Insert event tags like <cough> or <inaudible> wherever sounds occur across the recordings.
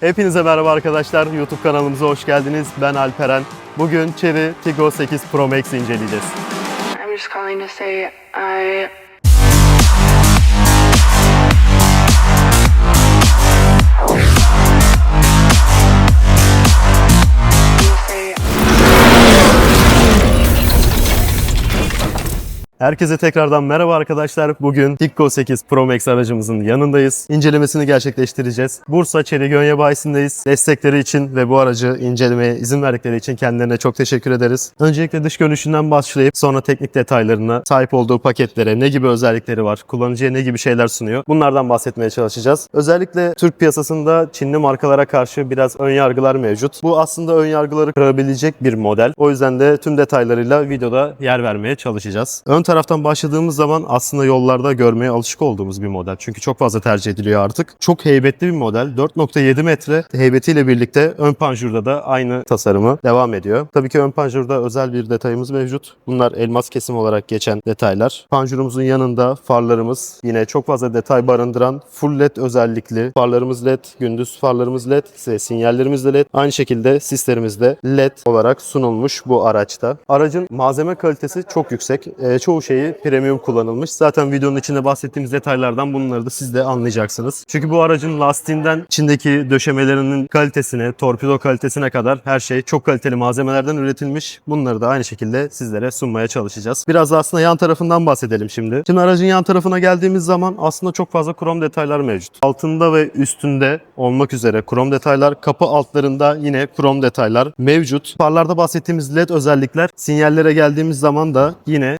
Hepinize merhaba arkadaşlar. YouTube kanalımıza hoş geldiniz. Ben Alperen. Bugün Chery Tiggo 8 Pro Max inceleyeceğiz. I'm just calling to say I Herkese tekrardan merhaba arkadaşlar. Bugün Tiggo 8 Pro Max aracımızın yanındayız. İncelemesini gerçekleştireceğiz. Bursa Çelik Gönye bayisindeyiz. Destekleri için ve bu aracı incelemeye izin verdikleri için kendilerine çok teşekkür ederiz. Öncelikle dış görünüşünden başlayıp sonra teknik detaylarına, sahip olduğu paketlere, ne gibi özellikleri var, kullanıcıya ne gibi şeyler sunuyor. Bunlardan bahsetmeye çalışacağız. Özellikle Türk piyasasında Çinli markalara karşı biraz ön yargılar mevcut. Bu aslında ön yargıları kırabilecek bir model. O yüzden de tüm detaylarıyla videoda yer vermeye çalışacağız. Ön taraftan başladığımız zaman aslında yollarda görmeye alışık olduğumuz bir model. Çünkü çok fazla tercih ediliyor artık. Çok heybetli bir model. 4.7 metre heybetiyle birlikte ön panjurda da aynı tasarımı devam ediyor. Tabii ki ön panjurda özel bir detayımız mevcut. Bunlar elmas kesim olarak geçen detaylar. Panjurumuzun yanında farlarımız yine çok fazla detay barındıran full led özellikli. Farlarımız led, gündüz farlarımız led, sinyallerimiz de led. Aynı şekilde sislerimiz de led olarak sunulmuş bu araçta. Aracın malzeme kalitesi çok yüksek. Ee, çoğu şeyi premium kullanılmış. Zaten videonun içinde bahsettiğimiz detaylardan bunları da siz de anlayacaksınız. Çünkü bu aracın lastiğinden içindeki döşemelerinin kalitesine, torpido kalitesine kadar her şey çok kaliteli malzemelerden üretilmiş. Bunları da aynı şekilde sizlere sunmaya çalışacağız. Biraz da aslında yan tarafından bahsedelim şimdi. Şimdi aracın yan tarafına geldiğimiz zaman aslında çok fazla krom detaylar mevcut. Altında ve üstünde olmak üzere krom detaylar, kapı altlarında yine krom detaylar mevcut. Farlarda bahsettiğimiz led özellikler sinyallere geldiğimiz zaman da yine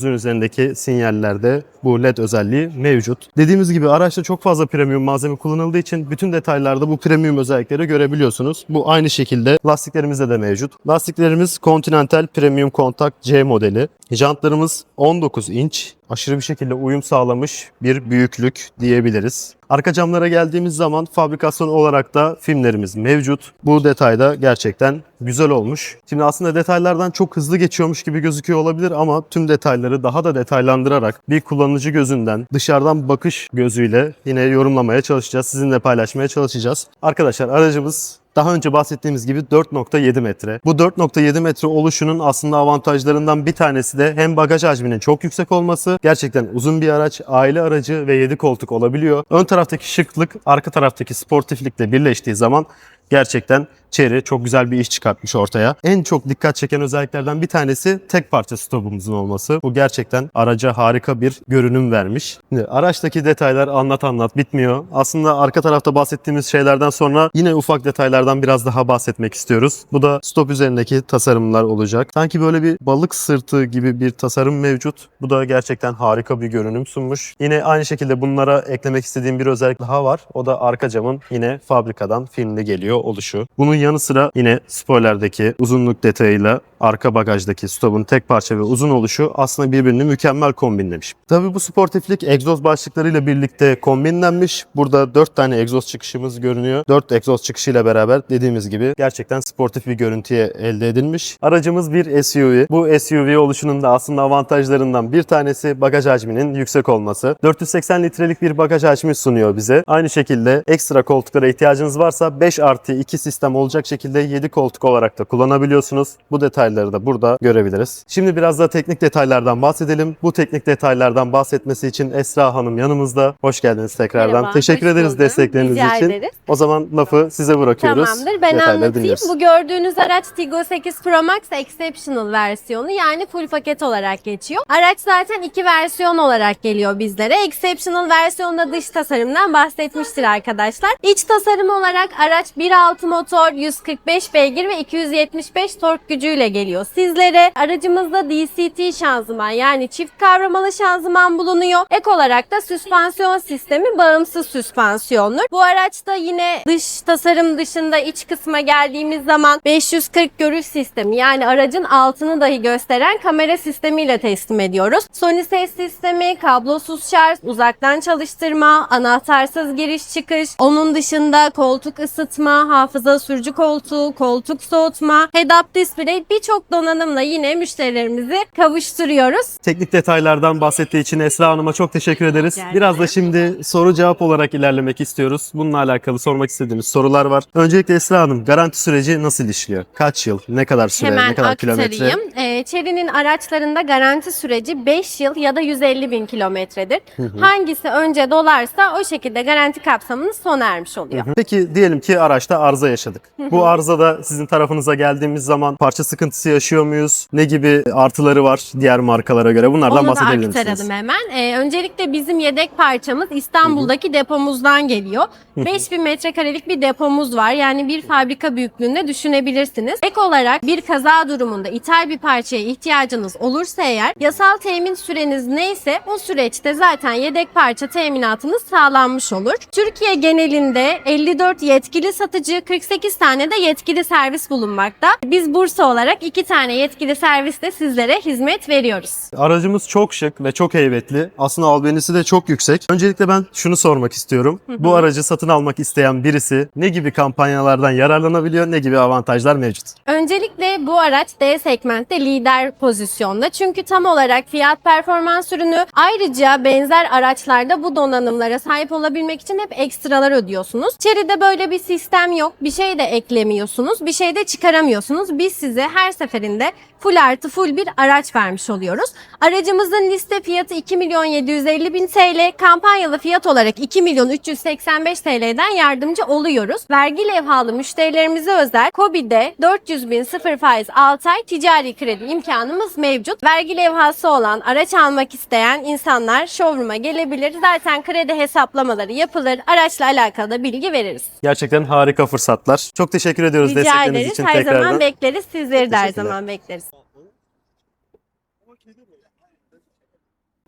aynalarımızın üzerindeki sinyallerde bu led özelliği mevcut. Dediğimiz gibi araçta çok fazla premium malzeme kullanıldığı için bütün detaylarda bu premium özellikleri görebiliyorsunuz. Bu aynı şekilde lastiklerimizde de mevcut. Lastiklerimiz Continental Premium Contact C modeli. Jantlarımız 19 inç. Aşırı bir şekilde uyum sağlamış bir büyüklük diyebiliriz. Arka camlara geldiğimiz zaman fabrikasyon olarak da filmlerimiz mevcut. Bu detayda gerçekten güzel olmuş. Şimdi aslında detaylardan çok hızlı geçiyormuş gibi gözüküyor olabilir ama tüm detayları daha da detaylandırarak bir kullanıcı gözünden dışarıdan bakış gözüyle yine yorumlamaya çalışacağız. Sizinle paylaşmaya çalışacağız. Arkadaşlar aracımız daha önce bahsettiğimiz gibi 4.7 metre. Bu 4.7 metre oluşunun aslında avantajlarından bir tanesi de hem bagaj hacminin çok yüksek olması, gerçekten uzun bir araç, aile aracı ve 7 koltuk olabiliyor. Ön taraftaki şıklık, arka taraftaki sportiflikle birleştiği zaman gerçekten Chery çok güzel bir iş çıkartmış ortaya. En çok dikkat çeken özelliklerden bir tanesi tek parça stopumuzun olması. Bu gerçekten araca harika bir görünüm vermiş. Şimdi araçtaki detaylar anlat anlat bitmiyor. Aslında arka tarafta bahsettiğimiz şeylerden sonra yine ufak detaylardan biraz daha bahsetmek istiyoruz. Bu da stop üzerindeki tasarımlar olacak. Sanki böyle bir balık sırtı gibi bir tasarım mevcut. Bu da gerçekten harika bir görünüm sunmuş. Yine aynı şekilde bunlara eklemek istediğim bir özellik daha var. O da arka camın yine fabrikadan filmli geliyor oluşu. Bunun yanı sıra yine spoilerdeki uzunluk detayıyla arka bagajdaki stopun tek parça ve uzun oluşu aslında birbirini mükemmel kombinlemiş. Tabii bu sportiflik egzoz başlıklarıyla birlikte kombinlenmiş. Burada 4 tane egzoz çıkışımız görünüyor. 4 egzoz çıkışıyla beraber dediğimiz gibi gerçekten sportif bir görüntüye elde edilmiş. Aracımız bir SUV. Bu SUV oluşunun da aslında avantajlarından bir tanesi bagaj hacminin yüksek olması. 480 litrelik bir bagaj hacmi sunuyor bize. Aynı şekilde ekstra koltuklara ihtiyacınız varsa 5 artı 2 sistem olacak şekilde 7 koltuk olarak da kullanabiliyorsunuz. Bu detayları da burada görebiliriz. Şimdi biraz da teknik detaylardan bahsedelim. Bu teknik detaylarlardan bahsetmesi için Esra Hanım yanımızda. Hoş geldiniz tekrardan. Merhaba, Teşekkür ederiz buldum. destekleriniz Rica için. ederiz. O zaman lafı size bırakıyoruz. Tamamdır ben Detayları anlatayım. dinliyoruz. Bu gördüğünüz araç Tiggo 8 Pro Max Exceptional versiyonu yani full paket olarak geçiyor. Araç zaten iki versiyon olarak geliyor bizlere. Exceptional versiyonunda dış tasarımdan bahsetmiştir arkadaşlar. İç tasarım olarak araç 1.6 motor, 145 beygir ve 275 tork gücüyle geliyor sizlere. Aracımızda DCT şanzıman yani çift kavramalı şanzıman bulunuyor. Ek olarak da süspansiyon sistemi bağımsız süspansiyonlu. Bu araçta yine dış tasarım dışında iç kısma geldiğimiz zaman 540 görüş sistemi yani aracın altını dahi gösteren kamera sistemiyle teslim ediyoruz. Sony ses sistemi, kablosuz şarj, uzaktan çalıştırma, anahtarsız giriş çıkış, onun dışında koltuk ısıtma, hafıza, sürücü koltuğu, koltuk soğutma, head-up display birçok donanımla yine müşterilerimizi kavuşturuyoruz. Teknik detaylardan bahsettiği için Esra Hanım'a çok teşekkür ederiz. Rica ederim. Biraz da şimdi soru cevap olarak ilerlemek istiyoruz. Bununla alakalı sormak istediğimiz sorular var. Öncelikle Esra Hanım garanti süreci nasıl işliyor? Kaç yıl? Ne kadar süre? Hemen ne kadar aktarayım. kilometre? Ee, Chery'nin araçlarında garanti süreci 5 yıl ya da 150 bin kilometredir. Hangisi önce dolarsa o şekilde garanti kapsamını sona ermiş oluyor. Peki diyelim ki araçta arıza yaşadık. Bu arızada sizin tarafınıza geldiğimiz zaman parça sıkıntısı yaşıyor muyuz? Ne gibi artıları var diğer markalara göre? Bunlardan Onu da bahsedebilir misiniz? aktaralım hemen. Ee, öncelikle bizim yedek parçamız İstanbul'daki depomuzdan geliyor. 5000 metrekarelik bir depomuz var. Yani bir fabrika büyüklüğünde düşünebilirsiniz. Ek olarak bir kaza durumunda ithal bir parçaya ihtiyacınız olursa eğer yasal temin süreniz neyse o süreçte zaten yedek parça teminatınız sağlanmış olur. Türkiye genelinde 54 yetkili satıcı, 48 tane de yetkili servis bulunmakta. Biz Bursa olarak 2 tane yetkili servisle sizlere hizmet veriyoruz. Aracımız çok şık ve çok heybetli. Aslında albenisi de çok yüksek. Öncelikle ben şunu sormak istiyorum. Bu aracı satın almak isteyen birisi ne gibi kampanyalardan yararlanabiliyor, ne gibi avantajlar mevcut? Öncelikle bu araç D segmentte lider pozisyonda. Çünkü tam olarak fiyat performans ürünü. Ayrıca benzer araçlarda bu donanımlara sahip olabilmek için hep ekstralar ödüyorsunuz. Chery'de böyle bir sistem yok. Bir şey de eklemiyorsunuz. Bir şey de çıkaramıyorsunuz. Biz size her seferinde full artı full bir araç vermiş oluyoruz. Aracımızın liste fiyatı 2 milyon 750 bin TL. Kampanyalı fiyat olarak 2 milyon 385 TL'den yardımcı oluyoruz. Vergi levhalı müşterilerimize özel KOBİ'de 400 bin sıfır faiz 6 ay ticari kredi imkanımız mevcut. Vergi levhası olan araç almak isteyen insanlar showroom'a gelebilir. Zaten kredi hesaplamaları yapılır. Araçla alakalı da bilgi veririz. Gerçekten harika fırsatlar. Çok teşekkür ediyoruz Rica destekleriniz ederiz. için Her tekrardan. zaman bekleriz. Sizleri de her zaman bekleriz.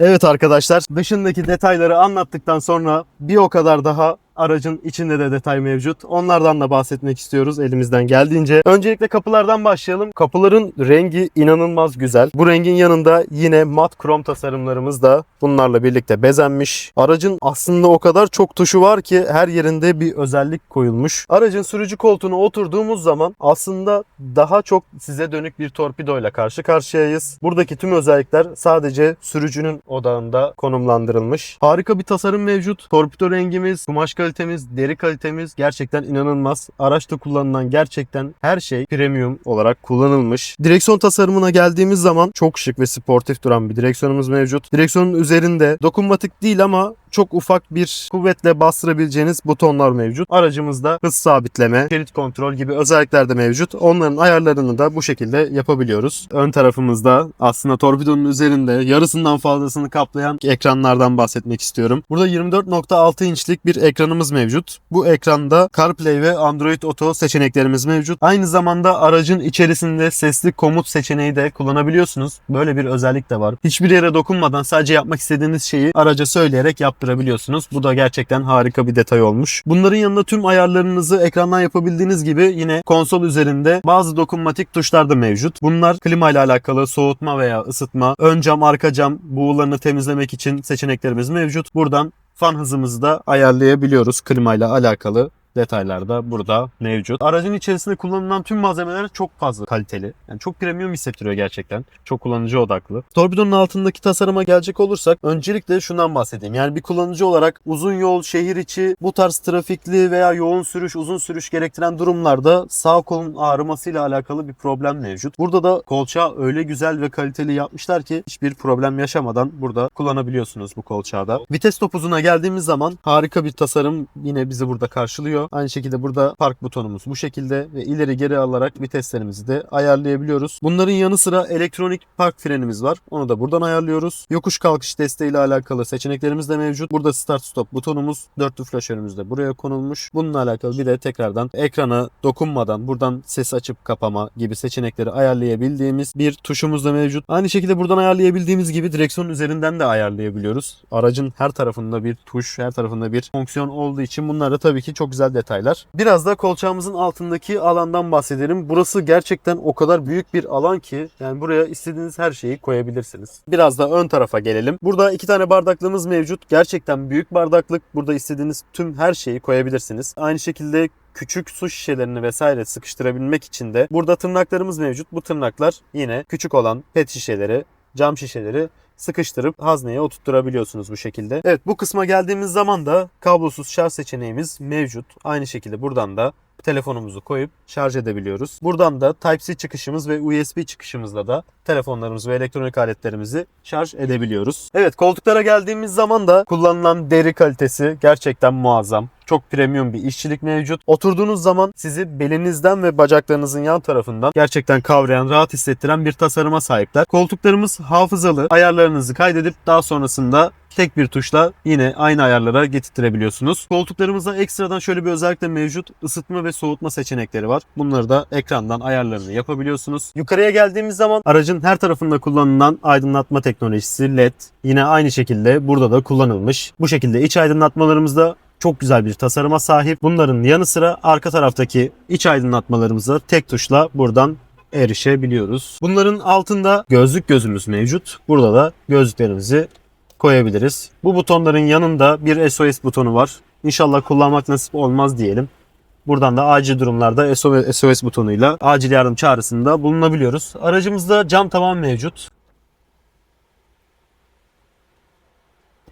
Evet arkadaşlar dışındaki detayları anlattıktan sonra bir o kadar daha aracın içinde de detay mevcut. Onlardan da bahsetmek istiyoruz elimizden geldiğince. Öncelikle kapılardan başlayalım. Kapıların rengi inanılmaz güzel. Bu rengin yanında yine mat krom tasarımlarımız da bunlarla birlikte bezenmiş. Aracın aslında o kadar çok tuşu var ki her yerinde bir özellik koyulmuş. Aracın sürücü koltuğuna oturduğumuz zaman aslında daha çok size dönük bir torpidoyla karşı karşıyayız. Buradaki tüm özellikler sadece sürücünün odağında konumlandırılmış. Harika bir tasarım mevcut. Torpido rengimiz, kumaş kalitemiz, deri kalitemiz gerçekten inanılmaz. Araçta kullanılan gerçekten her şey premium olarak kullanılmış. Direksiyon tasarımına geldiğimiz zaman çok şık ve sportif duran bir direksiyonumuz mevcut. Direksiyonun üzerinde dokunmatik değil ama çok ufak bir kuvvetle bastırabileceğiniz butonlar mevcut. Aracımızda hız sabitleme, şerit kontrol gibi özellikler de mevcut. Onların ayarlarını da bu şekilde yapabiliyoruz. Ön tarafımızda aslında torpidonun üzerinde yarısından fazlasını kaplayan ekranlardan bahsetmek istiyorum. Burada 24.6 inçlik bir ekranımız mevcut. Bu ekranda CarPlay ve Android Auto seçeneklerimiz mevcut. Aynı zamanda aracın içerisinde sesli komut seçeneği de kullanabiliyorsunuz. Böyle bir özellik de var. Hiçbir yere dokunmadan sadece yapmak istediğiniz şeyi araca söyleyerek yaptırabiliyorsunuz. Bu da gerçekten harika bir detay olmuş. Bunların yanında tüm ayarlarınızı ekrandan yapabildiğiniz gibi yine konsol üzerinde bazı dokunmatik tuşlar da mevcut. Bunlar klima ile alakalı soğutma veya ısıtma, ön cam, arka cam buğularını temizlemek için seçeneklerimiz mevcut. Buradan fan hızımızı da ayarlayabiliyoruz klima ile alakalı detaylar da burada mevcut. Aracın içerisinde kullanılan tüm malzemeler çok fazla kaliteli. Yani çok premium hissettiriyor gerçekten. Çok kullanıcı odaklı. Torpidonun altındaki tasarıma gelecek olursak öncelikle şundan bahsedeyim. Yani bir kullanıcı olarak uzun yol, şehir içi bu tarz trafikli veya yoğun sürüş, uzun sürüş gerektiren durumlarda sağ kolun ağrımasıyla alakalı bir problem mevcut. Burada da kolçağı öyle güzel ve kaliteli yapmışlar ki hiçbir problem yaşamadan burada kullanabiliyorsunuz bu kolçağı da. Vites topuzuna geldiğimiz zaman harika bir tasarım yine bizi burada karşılıyor. Aynı şekilde burada park butonumuz bu şekilde ve ileri geri alarak viteslerimizi de ayarlayabiliyoruz. Bunların yanı sıra elektronik park frenimiz var. Onu da buradan ayarlıyoruz. Yokuş kalkış desteğiyle alakalı seçeneklerimiz de mevcut. Burada start stop butonumuz, dörtlü flaşörümüz de buraya konulmuş. Bununla alakalı bir de tekrardan ekrana dokunmadan buradan ses açıp kapama gibi seçenekleri ayarlayabildiğimiz bir tuşumuz da mevcut. Aynı şekilde buradan ayarlayabildiğimiz gibi direksiyonun üzerinden de ayarlayabiliyoruz. Aracın her tarafında bir tuş, her tarafında bir fonksiyon olduğu için bunlar tabii ki çok güzel güzel detaylar. Biraz da kolçağımızın altındaki alandan bahsedelim. Burası gerçekten o kadar büyük bir alan ki yani buraya istediğiniz her şeyi koyabilirsiniz. Biraz da ön tarafa gelelim. Burada iki tane bardaklığımız mevcut. Gerçekten büyük bardaklık. Burada istediğiniz tüm her şeyi koyabilirsiniz. Aynı şekilde küçük su şişelerini vesaire sıkıştırabilmek için de burada tırnaklarımız mevcut. Bu tırnaklar yine küçük olan pet şişeleri, cam şişeleri sıkıştırıp hazneye oturtturabiliyorsunuz bu şekilde. Evet bu kısma geldiğimiz zaman da kablosuz şarj seçeneğimiz mevcut. Aynı şekilde buradan da telefonumuzu koyup şarj edebiliyoruz. Buradan da Type-C çıkışımız ve USB çıkışımızla da telefonlarımızı ve elektronik aletlerimizi şarj edebiliyoruz. Evet koltuklara geldiğimiz zaman da kullanılan deri kalitesi gerçekten muazzam. Çok premium bir işçilik mevcut. Oturduğunuz zaman sizi belinizden ve bacaklarınızın yan tarafından gerçekten kavrayan, rahat hissettiren bir tasarıma sahipler. Koltuklarımız hafızalı. Ayarlarınızı kaydedip daha sonrasında tek bir tuşla yine aynı ayarlara getirtirebiliyorsunuz. Koltuklarımızda ekstradan şöyle bir özellik de mevcut. Isıtma ve soğutma seçenekleri var. Bunları da ekrandan ayarlarını yapabiliyorsunuz. Yukarıya geldiğimiz zaman aracın her tarafında kullanılan aydınlatma teknolojisi LED yine aynı şekilde burada da kullanılmış. Bu şekilde iç aydınlatmalarımızda çok güzel bir tasarıma sahip. Bunların yanı sıra arka taraftaki iç aydınlatmalarımıza tek tuşla buradan erişebiliyoruz. Bunların altında gözlük gözümüz mevcut. Burada da gözlüklerimizi koyabiliriz. Bu butonların yanında bir SOS butonu var. İnşallah kullanmak nasip olmaz diyelim. Buradan da acil durumlarda SOS butonuyla acil yardım çağrısında bulunabiliyoruz. Aracımızda cam tavan mevcut.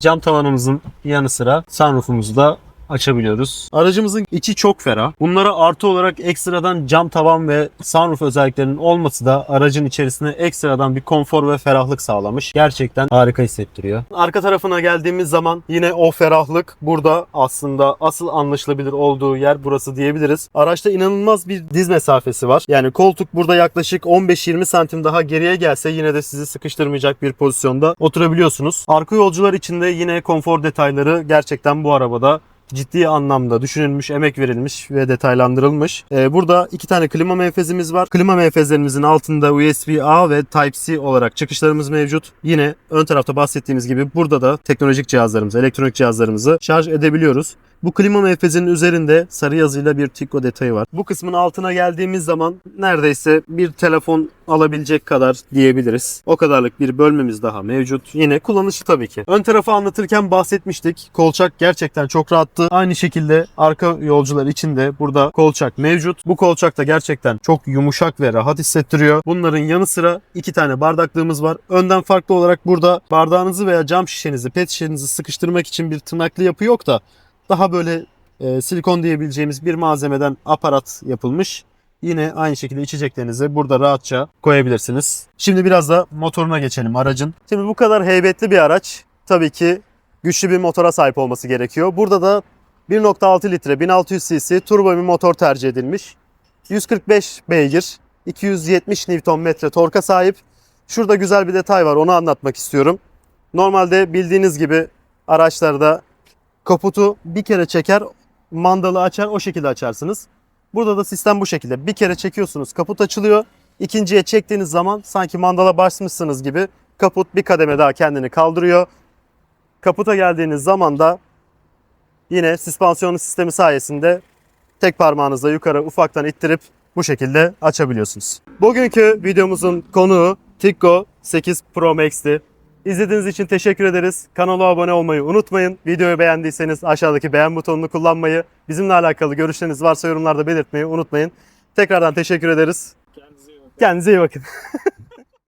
Cam tavanımızın yanı sıra sunroofumuzu da açabiliyoruz. Aracımızın içi çok ferah. Bunlara artı olarak ekstradan cam tavan ve sunroof özelliklerinin olması da aracın içerisine ekstradan bir konfor ve ferahlık sağlamış. Gerçekten harika hissettiriyor. Arka tarafına geldiğimiz zaman yine o ferahlık burada aslında asıl anlaşılabilir olduğu yer burası diyebiliriz. Araçta inanılmaz bir diz mesafesi var. Yani koltuk burada yaklaşık 15-20 santim daha geriye gelse yine de sizi sıkıştırmayacak bir pozisyonda oturabiliyorsunuz. Arka yolcular için de yine konfor detayları gerçekten bu arabada ciddi anlamda düşünülmüş, emek verilmiş ve detaylandırılmış. Ee, burada iki tane klima menfezimiz var. Klima menfezlerimizin altında USB-A ve Type-C olarak çıkışlarımız mevcut. Yine ön tarafta bahsettiğimiz gibi burada da teknolojik cihazlarımızı, elektronik cihazlarımızı şarj edebiliyoruz. Bu klima menfezinin üzerinde sarı yazıyla bir Tico detayı var. Bu kısmın altına geldiğimiz zaman neredeyse bir telefon alabilecek kadar diyebiliriz. O kadarlık bir bölmemiz daha mevcut. Yine kullanışı tabii ki. Ön tarafı anlatırken bahsetmiştik. Kolçak gerçekten çok rahattı. Aynı şekilde arka yolcular için de burada kolçak mevcut. Bu kolçak da gerçekten çok yumuşak ve rahat hissettiriyor. Bunların yanı sıra iki tane bardaklığımız var. Önden farklı olarak burada bardağınızı veya cam şişenizi, pet şişenizi sıkıştırmak için bir tırnaklı yapı yok da daha böyle e, silikon diyebileceğimiz bir malzemeden aparat yapılmış. Yine aynı şekilde içeceklerinizi burada rahatça koyabilirsiniz. Şimdi biraz da motoruna geçelim aracın. Şimdi bu kadar heybetli bir araç tabii ki güçlü bir motora sahip olması gerekiyor. Burada da 1.6 litre 1600 cc turbo bir motor tercih edilmiş. 145 beygir, 270 Nm torka sahip. Şurada güzel bir detay var onu anlatmak istiyorum. Normalde bildiğiniz gibi araçlarda kaputu bir kere çeker, mandalı açar, o şekilde açarsınız. Burada da sistem bu şekilde. Bir kere çekiyorsunuz, kaput açılıyor. İkinciye çektiğiniz zaman sanki mandala basmışsınız gibi kaput bir kademe daha kendini kaldırıyor. Kaputa geldiğiniz zaman da yine süspansiyon sistemi sayesinde tek parmağınızla yukarı ufaktan ittirip bu şekilde açabiliyorsunuz. Bugünkü videomuzun konuğu Tikko 8 Pro Max'ti. İzlediğiniz için teşekkür ederiz. Kanala abone olmayı unutmayın. Videoyu beğendiyseniz aşağıdaki beğen butonunu kullanmayı, bizimle alakalı görüşleriniz varsa yorumlarda belirtmeyi unutmayın. Tekrardan teşekkür ederiz. Kendinize iyi bakın. <laughs>